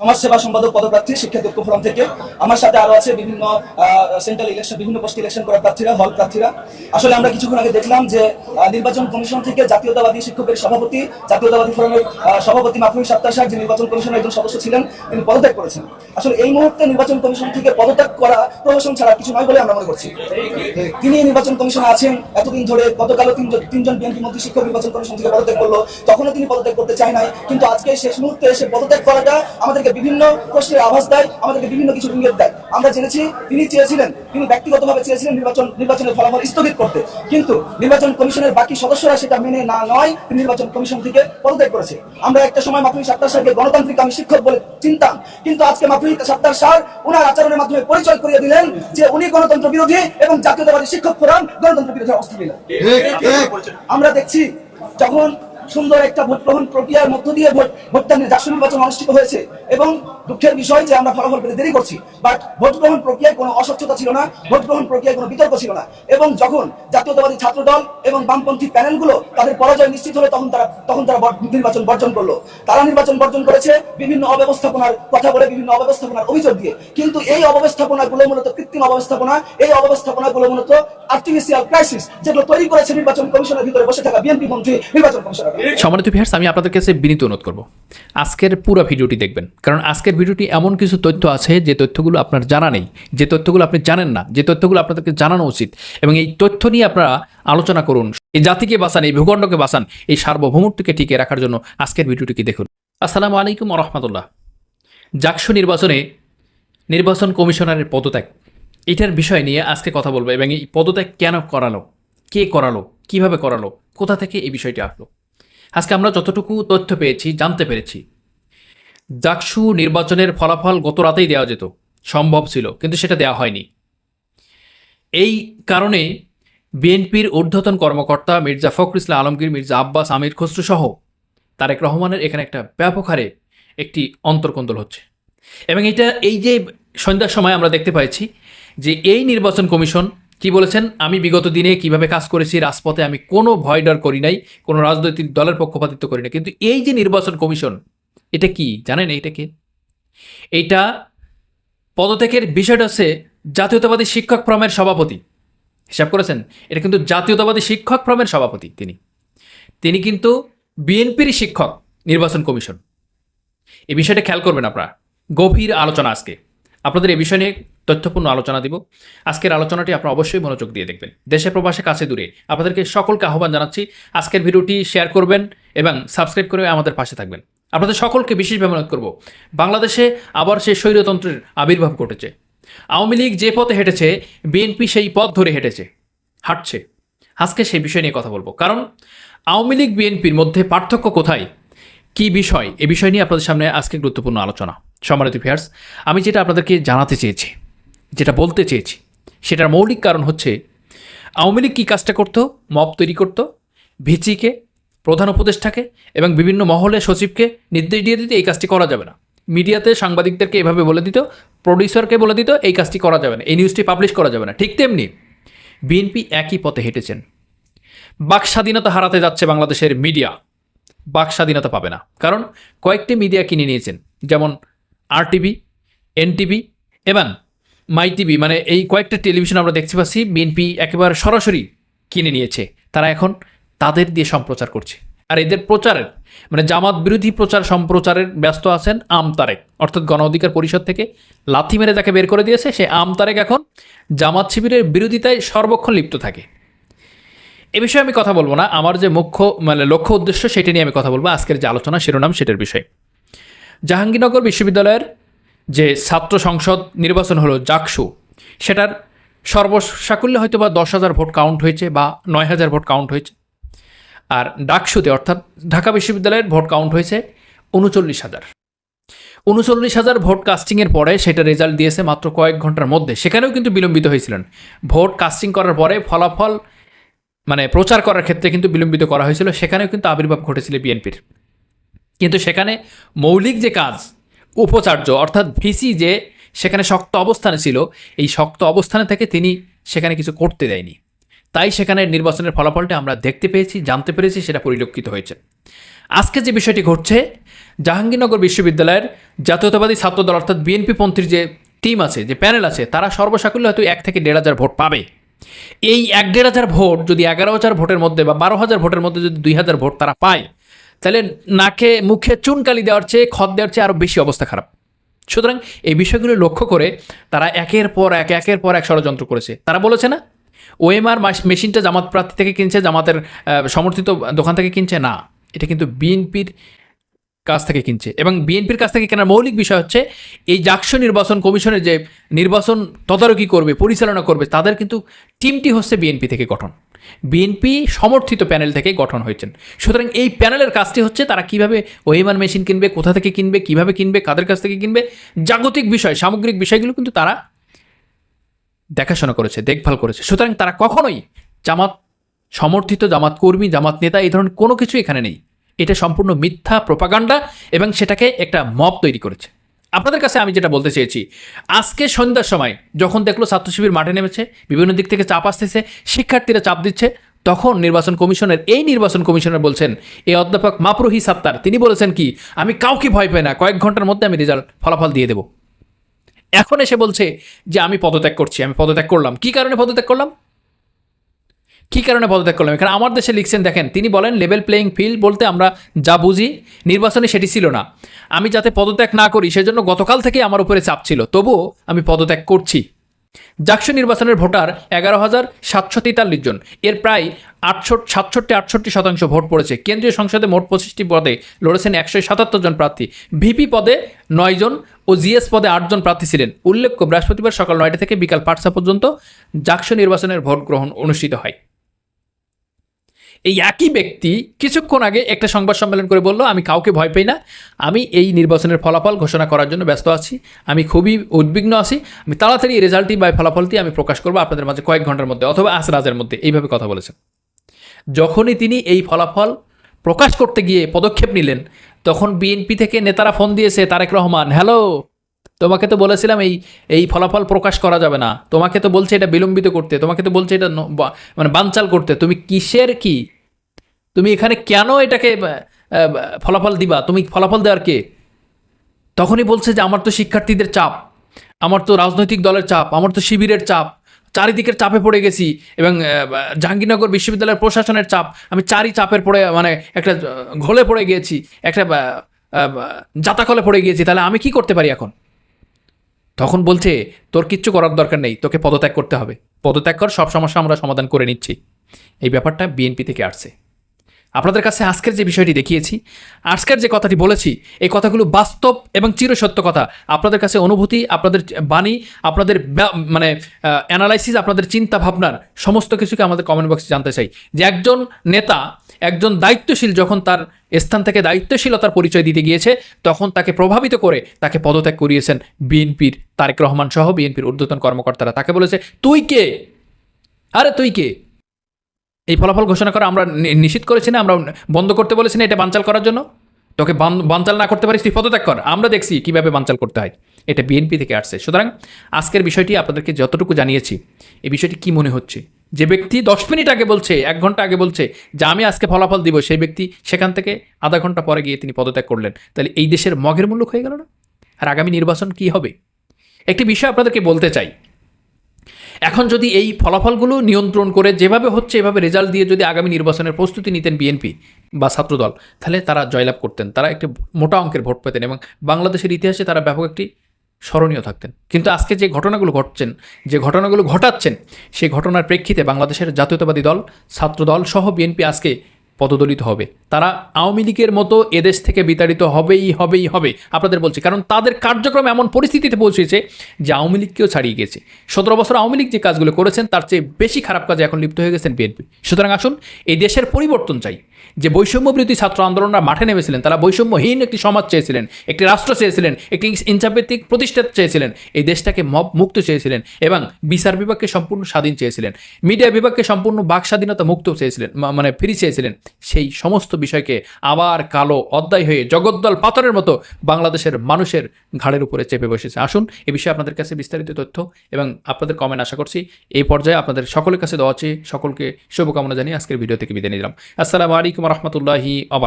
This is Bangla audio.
সমাজসেবা সম্পাদক পদপ্রার্থী শিক্ষার্থী ঐক্য ফোরাম থেকে। আমার সাথে আরও আছে বিভিন্ন সেন্ট্রাল ইলেকশন বিভিন্ন পোস্ট ইলেকশন করা প্রার্থীরা হল প্রার্থীরা। আসলে আমরা কিছুক্ষণ আগে দেখলাম যে নির্বাচন কমিশন থেকে জাতীয়তাবাদী শিক্ষকের সভাপতি, জাতীয়তাবাদী ফোরামের সভাপতি মাহফুজ সাত্তার সাহেব যে নির্বাচন কমিশনের একজন সদস্য ছিলেন, তিনি পদত্যাগ করেছেন। আসলে এই মুহূর্তে নির্বাচন কমিশন থেকে পদত্যাগ করা প্রহসন ছাড়া কিছু নয় বলে আমরা মনে করছি। তিনি নির্বাচন কমিশনে আছেন, এতদিন ধরে গতকালও তিনজন তিনজন বিএনপি মন্ত্রী শিক্ষক নির্বাচন কমিশন থেকে পদত্যাগ করল। তখনও তিনি পদত্যাগ করতে চায় নাই, কিন্তু আজকে শেষ মুহূর্তে এসে পদত্যাগ করাটা আমাদেরকে বিভিন্ন প্রশ্নের আভাস দেয় আমাদেরকে বিভিন্ন কিছু ইঙ্গিত দেয়। আমরা জেনেছি তিনি চেয়েছিলেন তিনি ব্যক্তিগতভাবে চেয়েছিলেন নির্বাচন নির্বাচনের ফলাফল স্থগিত করতে। কিন্তু নির্বাচন কমিশনের বাকি সদস্যরা সেটা মেনে না নয় তিনি নির্বাচন কমিশন থেকে পদত্যাগ করেছে আমরা একটা সময় মাফুই সাত্তার সাহেবকে গণতান্ত্রিক আমি শিক্ষক বলে চিনতাম। কিন্তু আজকে মাফুই সাত্তার সার ওনার আচরণের মাধ্যমে পরিচয় করিয়ে দিলেন যে উনি গণতন্ত্র বিরোধী এবং জাতীয়তাবাদী শিক্ষক ফোরাম গণতন্ত্র বিরোধী অবস্থা নিলেন আমরা দেখছি যখন সুন্দর একটা ভোট গ্রহণ প্রক্রিয়ার মধ্য দিয়ে ভোট ভোটদানের জাতীয় নির্বাচন অনুষ্ঠিত হয়েছে এবং দুঃখের বিষয় যে আমরা ফলাফল পেতে দেরি করছি বাট ভোট গ্রহণ প্রক্রিয়ায় কোনো অস্বচ্ছতা ছিল না, ভোট গ্রহণ প্রক্রিয়ায় কোনো বিতর্ক ছিল না এবং যখন জাতীয়তাবাদী ছাত্র দল এবং বামপন্থী প্যানেলগুলো তাদের পরাজয় নিশ্চিত হলে, তখন তারা তখন তারা নির্বাচন বর্জন করল। তারা নির্বাচন বর্জন করেছে বিভিন্ন অব্যবস্থাপনার কথা বলে, বিভিন্ন অব্যবস্থাপনার অভিযোগ দিয়ে। কিন্তু এই অব্যবস্থাপনাগুলো মূলত কৃত্রিম অব্যবস্থাপনা, এই অব্যবস্থাপনাগুলো মূলত আর্টিফিশিয়াল ক্রাইসিস যেগুলো তৈরি করেছে নির্বাচন কমিশনের ভিতরে বসে থাকা বিএনপি মন্ত্রী, নির্বাচন কমিশনার। সম্মানিত ভিউয়ার্স আমি আপনাদের কাছে বিনীত অনুরোধ করব। আজকের পুরো ভিডিওটি দেখবেন। কারণ আজকের ভিডিওটি এমন কিছু তথ্য আছে, যে তথ্যগুলো আপনার জানা নেই, যে তথ্যগুলো আপনি জানেন না, যে তথ্যগুলো আপনাদেরকে জানানো উচিত। এবং এই তথ্য নিয়ে আপনারা আলোচনা করুন, এই জাতিকে বাঁচান, এই ভূখণ্ডকে বাঁচান, এই সার্বভৌমত্বকে টিকে রাখার জন্য আজকের ভিডিওটিকে দেখুন। আসসালামু আলাইকুম রহমতুল্লাহ। জাকসু নির্বাচনে নির্বাচন কমিশনারের পদত্যাগ, এটার বিষয় নিয়ে আজকে কথা বলব। এবং এই পদত্যাগ কেন করালো, কে করালো, কীভাবে করালো, কোথা থেকে এই বিষয়টি আসলো? আজকে আমরা যতটুকু তথ্য পেয়েছি, জানতে পেরেছি। জাকসু নির্বাচনের ফলাফল গত রাতেই দেওয়া যেত। সম্ভব ছিল, কিন্তু সেটা দেওয়া হয়নি। এই কারণে বিএনপির ঊর্ধ্বতন কর্মকর্তা মির্জা ফখরুল ইসলাম আলমগীর, মির্জা আব্বাস, আমির খসরু সহ তারেক রহমানের এখানে একটা ব্যাপক হারে একটি অন্তর্কন্দল হচ্ছে। এবং এটা এই যে সন্ধ্যার সময় আমরা দেখতে পাইছি যে এই নির্বাচন কমিশন কি বলেছেন? আমি বিগত দিনে কীভাবে কাজ করেছি, রাজপথে আমি কোনো ভয় ডর করি নাই, কোনো রাজনৈতিক দলের পক্ষপাতিত্ব করি না কিন্তু এই যে নির্বাচন কমিশন, এটা কি? জানেন এইটা কি? এইটা পদত্যাগের বিষয়টা হচ্ছে জাতীয়তাবাদী শিক্ষক ফ্রমের সভাপতি। হিসাব করেছেন? এটা কিন্তু জাতীয়তাবাদী শিক্ষক ফ্রমের সভাপতি তিনি। তিনি কিন্তু বিএনপির শিক্ষক নির্বাচন কমিশন। এই বিষয়টা খেয়াল করবেন আপনারা। গভীর আলোচনা আজকে। আপনাদের এই বিষয় নিয়ে তথ্যপূর্ণ আলোচনা দিব। আজকের আলোচনাটি আপনারা অবশ্যই মনোযোগ দিয়ে দেখবেন। দেশে প্রবাসে কাছে দূরে। আপনাদেরকে সকলকে আহ্বান জানাচ্ছি, আজকের ভিডিওটি শেয়ার করবেন এবং সাবস্ক্রাইব করে আমাদের পাশে থাকবেন। আপনাদের সকলকে বিশেষভাবে অনুরোধ করব। বাংলাদেশে আবার সেই স্বৈরতন্ত্রের আবির্ভাব ঘটেছে। আওয়ামী লীগ যে পথে হেঁটেছে, বিএনপি সেই পথ ধরে হেঁটেছে। হাঁটছে। আজকে সেই বিষয় নিয়ে কথা বলব। কারণ আওয়ামী লীগ, বিএনপির মধ্যে পার্থক্য কোথায়? কি বিষয়? এ বিষয় নিয়ে আপনাদের সামনে আজকে গুরুত্বপূর্ণ আলোচনা। সম্মানিত ফিয়ার্স আমি যেটা আপনাদেরকে জানাতে চেয়েছি যেটা বলতে চেয়েছি, সেটার মৌলিক কারণ হচ্ছে আওয়ামী লীগ কী কাজটা করতো? মব তৈরি করতো ভিচিকে প্রধান উপদেষ্টাকে এবং বিভিন্ন মহলে সচিবকে নির্দেশ দিয়ে দিতে, এই কাজটি করা যাবে না। মিডিয়াতে সাংবাদিকদেরকে এভাবে বলে দিত, প্রডিউসারকে বলে দিত, এই কাজটি করা যাবে না, এই নিউজটি পাবলিশ করা যাবে না। ঠিক তেমনি বিএনপি একই পথে হেঁটেছেন। বাক স্বাধীনতা হারাতে যাচ্ছে বাংলাদেশের মিডিয়া, বাক স্বাধীনতা পাবে না। কারণ কয়েকটি মিডিয়া কিনে নিয়েছেন, যেমন আর টিভি এনটিভি, এবং মাই টিভি মানে এই কয়েকটা টেলিভিশন আমরা দেখতে পাচ্ছি, বিএনপি একেবারে সরাসরি কিনে নিয়েছে। তারা এখন তাদের দিয়ে সম্প্রচার করছে। আর এদের প্রচারের মানে জামাত বিরোধী প্রচার সম্প্রচারের ব্যস্ত আছেন আম তারেক। অর্থাৎ গণ অধিকার পরিষদ থেকে লাথি মেরে তাকে বের করে দিয়েছে। সে আম তারেক এখন জামাত শিবিরের বিরোধিতায় সর্বক্ষণ লিপ্ত থাকে। এ বিষয়ে আমি কথা বলব না। আমার যে মুখ্য মানে লক্ষ্য উদ্দেশ্য সেটা নিয়ে আমি কথা বলব। আজকের যে আলোচনা, শিরোনাম সেটার বিষয়ে। জাহাঙ্গীরনগর বিশ্ববিদ্যালয়ের যে ছাত্র সংসদ নির্বাচন হলো জাকসু, সেটার সর্বসাকুল্যে হয়তো বা দশ হাজার ভোট কাউন্ট হয়েছে বা নয় হাজার ভোট কাউন্ট হয়েছে। আর ডাকসুতে অর্থাৎ ঢাকা বিশ্ববিদ্যালয়ের ভোট কাউন্ট হয়েছে উনচল্লিশ হাজার। উনচল্লিশ হাজার ভোট কাস্টিংয়ের পরে সেটা রেজাল্ট দিয়েছে মাত্র কয়েক ঘণ্টার মধ্যে। সেখানেও কিন্তু বিলম্বিত হয়েছিলেন। ভোট কাস্টিং করার পরে ফলাফল মানে প্রচার করার ক্ষেত্রে কিন্তু বিলম্বিত করা হয়েছিল। সেখানেও কিন্তু আবির্ভাব ঘটেছিল বিএনপির। কিন্তু সেখানে মৌলিক যে কাজ উপাচার্য, অর্থাৎ ভিসি যে সেখানে শক্ত অবস্থানে ছিল, এই শক্ত অবস্থানে থেকে তিনি সেখানে কিছু করতে দেয়নি। তাই সেখানে নির্বাচনের ফলাফলটা আমরা দেখতে পেয়েছি, জানতে পেরেছি, সেটা পরিলক্ষিত হয়েছে। আজকে যে বিষয়টি ঘটছে, জাহাঙ্গীরনগর বিশ্ববিদ্যালয়ের জাতীয়তাবাদী ছাত্রদল, অর্থাৎ বিএনপি পন্থীর যে টিম আছে, যে প্যানেল আছে, তারা সর্বসাকুল্যে হয়তো এক থেকে দেড় হাজার ভোট পাবে। এই এক দেড় হাজার ভোট যদি এগারো হাজার ভোটের মধ্যে বা বারো হাজার ভোটের মধ্যে যদি দুই হাজার ভোট তারা পায় তাহলে নাকে মুখে চুনকালি দেওয়ার চেয়ে খত দেওয়ার চেয়ে আরও বেশি অবস্থা খারাপ। সুতরাং এই বিষয়গুলো লক্ষ্য করে তারা একের পর এক, একের পর এক ষড়যন্ত্র করেছে। তারা বলেছে না, ওএমআর মেশিনটা জামাত প্রার্থী থেকে কিনছে, জামাতের সমর্থিত দোকান থেকে কিনছে? না, এটা কিন্তু বিএনপির কাছ থেকে কিনছে। এবং বিএনপির কাছ থেকে কেনার মৌলিক বিষয় হচ্ছে, এই জাকসু নির্বাচন কমিশনের যে নির্বাচন তদারকি করবে, পরিচালনা করবে, তাদের কিন্তু টিমটি হচ্ছে বিএনপি থেকে গঠন। বিএনপি সমর্থিত প্যানেল থেকে গঠন হয়েছেন। সুতরাং এই প্যানেলের কাজটি হচ্ছে তারা কীভাবে ওহিমান মেশিন কিনবে, কোথা থেকে কিনবে, কীভাবে কিনবে, কাদের কাছ থেকে কিনবে, জাগতিক বিষয়, সামগ্রিক বিষয়গুলো কিন্তু তারা দেখাশোনা করেছে, দেখভাল করেছে। সুতরাং তারা কখনোই জামাত সমর্থিত, জামাত কর্মী, জামাত নেতা এই ধরনের কোনো কিছু এখানে নেই। এটা সম্পূর্ণ মিথ্যা প্রোপাগান্ডা এবং সেটাকে একটা মব তৈরি করেছে। আপনাদের কাছে আমি যেটা বলতে চেয়েছি, আজকে সন্ধ্যার সময় যখন দেখল ছাত্র শিবির মাঠে নেমেছে, বিভিন্ন দিক থেকে চাপ আসতেছে, শিক্ষার্থীরা চাপ দিচ্ছে, তখন নির্বাচন কমিশনের, এই নির্বাচন কমিশনার বলছেন এই অধ্যাপক মাপরুহি সাত্তার, তিনি বলেছেন কি, আমি কাউকে ভয় পাই না, কয়েক ঘণ্টার মধ্যে আমি রেজাল্ট, ফলাফল দিয়ে দেবো। এখন এসে বলছে যে, আমি পদত্যাগ করছি, আমি পদত্যাগ করলাম। কি কারণে পদত্যাগ করলাম? কি কারণে পদত্যাগ করলাম? এখানে আমার দেশে লিখছেন, দেখেন, তিনি বলেন, লেভেল প্লেয়িং ফিল্ড বলতে আমরা যা বুঝি, নির্বাচনে সেটি ছিল না। আমি যাতে পদত্যাগ না করি, সেজন্য গতকাল থেকে আমার উপরে চাপ ছিল। তবুও আমি পদত্যাগ করছি। জাকসু নির্বাচনের ভোটার এগারো হাজার সাতশো তেতাল্লিশ জন। এর প্রায় আটশো, সাতষট্টি, আটষট্টি শতাংশ ভোট পড়েছে। কেন্দ্রীয় সংসদে মোট পঁচিশটি পদে লড়েছেন একশো সাতাত্তর জন প্রার্থী। ভিপি পদে নয় জন ও জিএস পদে আটজন প্রার্থী ছিলেন। উল্লেখ্য, বৃহস্পতিবার সকাল নয়টা থেকে বিকাল পাঁচটা পর্যন্ত জাকসু নির্বাচনের ভোট গ্রহণ অনুষ্ঠিত হয়। এই একই ব্যক্তি কিছুক্ষণ আগে একটা সংবাদ সম্মেলন করে বলল, আমি কাউকে ভয় পাই না। আমি এই নির্বাচনের ফলাফল ঘোষণা করার জন্য ব্যস্ত আছি। আমি খুবই উদ্বিগ্ন আছি। আমি তাড়াতাড়ি রেজাল্টটি বা ফলাফলটি আমি প্রকাশ করব আপনাদের মাঝে কয়েক ঘণ্টার মধ্যে অথবা আজ রাজের মধ্যে। এইভাবে কথা বলেছেন। যখনই তিনি এই ফলাফল প্রকাশ করতে গিয়ে পদক্ষেপ নিলেন, তখন বিএনপি থেকে নেতারা ফোন দিয়েছে, তারেক রহমান, হ্যালো, তোমাকে তো বলেছিলাম এই এই ফলাফল প্রকাশ করা যাবে না। তোমাকে তো বলছে এটা বিলম্বিত করতে, তোমাকে তো বলছে এটা মানে বানচাল করতে। তুমি কিসের কি? তুমি এখানে কেন এটাকে ফলাফল দিবা? তুমি ফলাফল দেওয়ার কে? তখনই বলছে যে আমার তো শিক্ষার্থীদের চাপ, আমার তো রাজনৈতিক দলের চাপ, আমার তো শিবিরের চাপ, চারিদিকের চাপে পড়ে গেছি এবং জাহাঙ্গীরনগর বিশ্ববিদ্যালয়ের প্রশাসনের চাপ, আমি চারি চাপের পড়ে মানে একটা ঘোলে পড়ে গিয়েছি একটা জাতাকলে পড়ে গিয়েছি তাহলে আমি কি করতে পারি এখন? তখন বলছে, তোর কিচ্ছু করার দরকার নেই, তোকে পদত্যাগ করতে হবে। পদত্যাগ কর, সব সমস্যা আমরা সমাধান করে নিচ্ছি। এই ব্যাপারটা বিএনপি থেকে আসছে। আপনাদের কাছে আজকের যে বিষয়টি দেখিয়েছি, আজকের যে কথাটি বলেছি, এই কথাগুলো বাস্তব এবং চিরসত্য কথা। আপনাদের কাছে অনুভূতি, আপনাদের বাণী, আপনাদের মানে অ্যানালাইসিস আপনাদের চিন্তা ভাবনার সমস্ত কিছুকে আমাদের কমেন্ট বক্সে জানতে চাই। যে একজন নেতা, একজন দায়িত্বশীল যখন তার স্থান থেকে দায়িত্বশীলতার পরিচয় দিতে গিয়েছে, তখন তাকে প্রভাবিত করে তাকে পদত্যাগ করিয়েছেন বিএনপির তারেক রহমান সহ বিএনপির ঊর্ধ্বতন কর্মকর্তারা। তাকে বলেছে, তুই কে? আরে তুই কে? এই ফলাফল ঘোষণা করা আমরা নিশ্চিত করেছি না, আমরা বন্ধ করতে বলেছি না, এটা বানচাল করার জন্য? তোকে বান- বানচাল না করতে পারিস, তুই পদত্যাগ কর। আমরা দেখছি কীভাবে বানচাল করতে হয়। এটা বিএনপি থেকে আসছে। সুতরাং আজকের বিষয়টি আপনাদেরকে যতটুকু জানিয়েছি, এই বিষয়টি কি মনে হচ্ছে? যে ব্যক্তি দশ মিনিট আগে বলছে, এক ঘণ্টা আগে বলছে যে আমি আজকে ফলাফল দিব, সেই ব্যক্তি সেখান থেকে আধা ঘণ্টা পরে গিয়ে তিনি পদত্যাগ করলেন। তাহলে এই দেশের মগের মূল্য হয়ে গেল না? আর আগামী নির্বাচন কি হবে? একটি বিষয় আপনাদেরকে বলতে চাই। এখন যদি এই ফলাফলগুলো নিয়ন্ত্রণ করে যেভাবে হচ্ছে, এভাবে রেজাল্ট দিয়ে যদি আগামী নির্বাচনের প্রস্তুতি নিতেন বিএনপি বা ছাত্রদল, তাহলে তারা জয়লাভ করতেন। তারা একটি মোটা অঙ্কের ভোট পেতেন এবং বাংলাদেশের ইতিহাসে তারা ব্যাপক একটি স্মরণীয় থাকতেন। কিন্তু আজকে যে ঘটনাগুলো ঘটছেন, যে ঘটনাগুলো ঘটাচ্ছেন, সেই ঘটনার প্রেক্ষিতে বাংলাদেশের জাতীয়তাবাদী দল, ছাত্রদল সহ বিএনপি আজকে পদদলিত হবে। তারা আওয়ামী লীগের মতো এদেশ থেকে বিতাড়িত হবেই হবেই, হবে। আপনাদের বলছি, কারণ তাদের কার্যক্রম এমন পরিস্থিতিতে পৌঁছেছে যে আওয়ামী লীগকেও ছাড়িয়ে গেছে সতেরো বছর আওয়ামী লীগ যে কাজগুলো করেছেন, তার চেয়ে বেশি খারাপ কাজে এখন লিপ্ত হয়ে গেছেন বিএনপি। সুতরাং আসুন, এই দেশের পরিবর্তন চাই। যে বৈষম্য বিরোধী ছাত্র আন্দোলনরা মাঠে নেমেছিলেন, তারা বৈষম্যহীন একটি সমাজ চেয়েছিলেন, একটি রাষ্ট্র চেয়েছিলেন, একটি ইনচাপেত্তিক প্রতিষ্ঠা চেয়েছিলেন, এই দেশটাকে মব মুক্ত চেয়েছিলেন এবং বিচার বিভাগকে সম্পূর্ণ স্বাধীন চেয়েছিলেন। মিডিয়া বিভাগকে সম্পূর্ণ বাক স্বাধীনতা মুক্ত চেয়েছিলেন মানে ফ্রি চেয়েছিলেন। সেই সমস্ত বিষয়কে আবার কালো অধ্যায় হয়ে জগদ্দল পাথরের মতো বাংলাদেশের মানুষের ঘাড়ের উপরে চেপে বসেছে। আসুন, এ বিষয়ে আপনাদের কাছে বিস্তারিত তথ্য এবং আপনাদের কমেন্ট আশা করছি এই পর্যায়ে আপনাদের সকলের কাছে দেওয়া আছে সকলকে শুভকামনা জানিয়ে আজকের ভিডিও থেকে বিদায় নিলাম। আসসালামু আলাইকুম রহমতুল্লাহি আবার